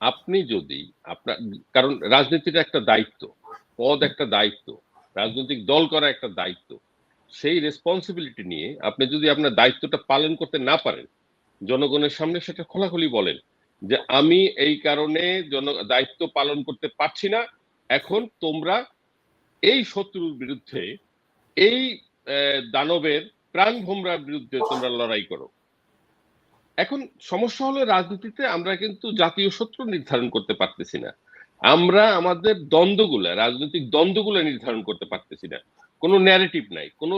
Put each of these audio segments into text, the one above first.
আপনি যদি আপনার, কারণ রাজনীতিটা একটা দায়িত্ব, পদ একটা দায়িত্ব, রাজনৈতিক দল করা একটা দায়িত্ব, সেই রেসপন্সিবিলিটি নিয়ে আপনি যদি আপনার দায়িত্বটা পালন করতে না পারেন, জনগণের সামনে সেটা খোলাখুলি বলেন যে আমি এই কারণে জন, দায়িত্ব পালন করতে পারছি না, এখন তোমরা এই শত্রুর বিরুদ্ধে, এই দানবের প্রাণ ভোমরার বিরুদ্ধে তোমরা লড়াই করো। এখন সমস্যা হলো রাজনীতিতে আমরা কিন্তু জাতীয় শত্রু নির্ধারণ করতে পারতেছি না। আমরা আমাদের দ্বন্দ্বগুলা, রাজনৈতিক দ্বন্দ্বগুলা নির্ধারণ করতে পারতেছি না। কোনো ন্যারেটিভ নাই, কোনো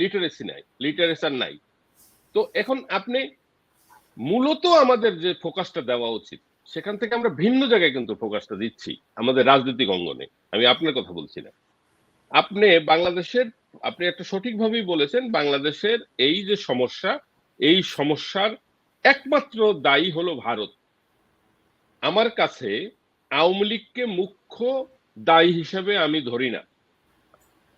লিটারেসি নাই লিটারেচার নাই। তো এখন আপনি মূলত আমাদের যে ফোকাসটা দেওয়া উচিত, সেখান থেকে আমরা ভিন্ন জায়গায় কিন্তু ফোকাসটা দিচ্ছি আমাদের রাজনৈতিক অঙ্গনে। আমি আপনার কথা বলছি না। আপনি বাংলাদেশের, আপনি একটা সঠিকভাবেই বলেছেন, বাংলাদেশের এই যে সমস্যা, এই সমস্যার একমাত্র দায়ী হলো ভারত। আমার কাছে আওয়ামী লীগকে মুখ্য দায়ী হিসেবে আমি ধরি না।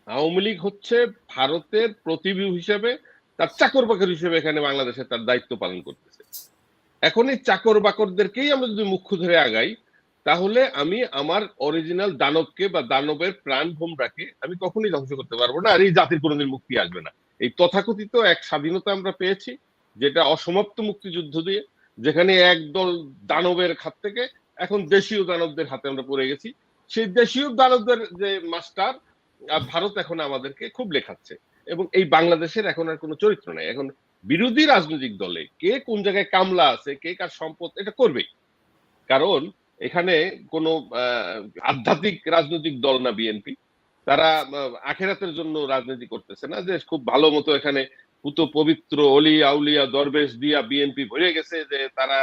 আওয়ামী লীগ হচ্ছে ভারতের প্রতিবিউ হিসেবে, তার চাকর বাকর হিসেবে এখানে বাংলাদেশে তার দায়িত্ব পালন করতেছে। এখন এই চাকর বাকরদেরকেই আমরা যদি মুখ্য ধরে আগাই, তাহলে আমি আমার অরিজিনাল দানবকে বা দানবের প্রাণ ভোমরাকে আমি কখনোই ধ্বংস করতে পারব না, আর এই জাতির কোনোদিন মুক্তি আসবে না। এই তথাকথিত এক স্বাধীনতা আমরা পেয়েছি যেটা অসমাপ্ত মুক্তিযুদ্ধ দিয়ে, যেখানে একদল দানবের হাত থেকে এখন দেশীয় দানবদের হাতে আমরা পড়ে গেছি। সেই দেশীয় দানবদের যে মাস্টার ভারত এখন আমাদেরকে খুব লেখাচ্ছে এবং এই বাংলাদেশের এখন আর কোনো চরিত্র নাই। এখন বিরোধী রাজনৈতিক দলে কে কোন জায়গায় কামলা আছে, কে কার সম্পদ, এটা করবে কারণ এখানে কোনো আধ্যাত্মিক রাজনৈতিক দল না বিএনপি। তারা আখেরাতের জন্য রাজনীতি করতেছে না। যে খুব ভালো মতো এখানে পুত পবিত্র অলি আউলিয়া দরবেশ দিয়া বিএনপি ভরে গেছে যে তারা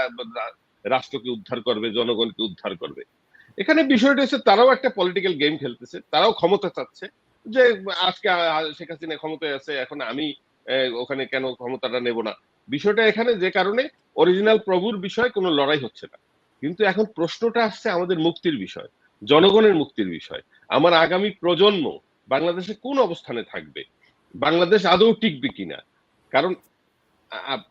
রাষ্ট্রকে উদ্ধার করবে, জনগণকে উদ্ধার করবে। এখানে বিষয়টা হচ্ছে তারাও একটা পলিটিক্যাল গেম খেলতেছে, তারাও ক্ষমতা চাচ্ছে যে আজকে শেখ হাসিনা ক্ষমতায় আছে, এখন আমি ওখানে কেন ক্ষমতাটা নেব না? বিষয়টা এখানে যে কারণে অরিজিনাল প্রভুর বিষয়ে কোনো লড়াই হচ্ছে না। কিন্তু এখন প্রশ্নটা আসছে আমাদের মুক্তির বিষয়, জনগণের মুক্তির বিষয়। আমার আগামী প্রজন্ম বাংলাদেশে কোন অবস্থানে থাকবে? বাংলাদেশ আদৌ টিকবে কিনা? কারণ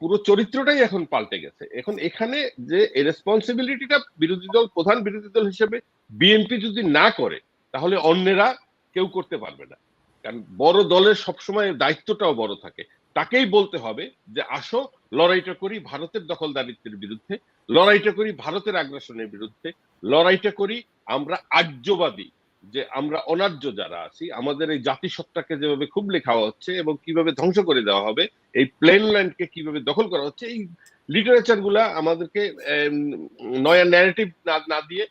পুরো চরিত্রটাই এখন পাল্টে গেছে। এখন এখানে যে রেসপন্সিবিলিটিটা বিরোধী দল, প্রধান বিরোধী দল হিসেবে বিএনপি যদি না করে, তাহলে অন্যেরা কেউ করতে পারবে না। কারণ বড় দলের সবসময় দায়িত্বটাও বড় থাকে। তাকেই বলতে হবে যে, আসো, লড়াইটা করি ভারতের দখলদারিত্বের বিরুদ্ধে, লড়াইটা করি ভারতের আগ্রাসনের বিরুদ্ধে, লড়াইটা করি আমরা আর্যবাদী। যে আমরা অনার্য যারা আছি, আমাদের এই জাতিসত্তাকে যেভাবে খুব লেখা হচ্ছে এবং কীভাবে ধ্বংস করে দেওয়া হবে, এই প্লেন ল্যান্ডকে কীভাবে দখল করা হচ্ছে, এই লিটারেচারগুলা আমাদেরকে নয়া ন্যারেটিভ না দিয়ে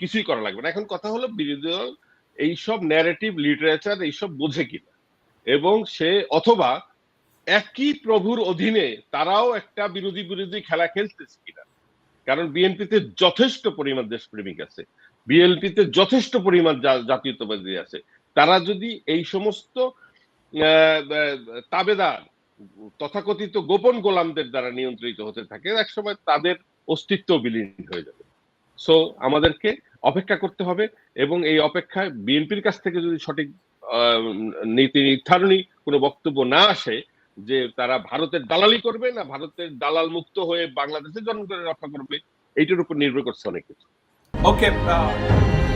কিছুই করা লাগবে না। এখন কথা হলো বিরোধী দল এইসব ন্যারেটিভ লিটারেচার এইসব বোঝে কিনা এবং সে অথবা একই প্রভুর অধীনে তারাও একটা বিরোধী বিরোধী খেলা খেলতেছে কিনা কারণ বিএনপিতে যথেষ্ট পরিমাণ দেশপ্রেমিক আছে। বিএনপিতে যথেষ্ট পরিমাণ জাতীয়তাবাদী আছে। তারা যদি এই সমস্ত তাবেদার, তথাকথিত গোপন গোলামদের দ্বারা নিয়ন্ত্রিত হতে থাকে, একসময় তাদের অস্তিত্ব বিলীন হয়ে যাবে। সো আমাদেরকে অপেক্ষা করতে হবে এবং এই অপেক্ষায় বিএনপির কাছ থেকে যদি সঠিক নীতি নির্ধারণী কোনো বক্তব্য না আসে যে তারা ভারতের দালালি করবে না, ভারতের দালাল মুক্ত হয়ে বাংলাদেশের জনগণের রক্ষা করবে, এইটার উপর নির্ভর করছে অনেক কিছু। Okay. Uh...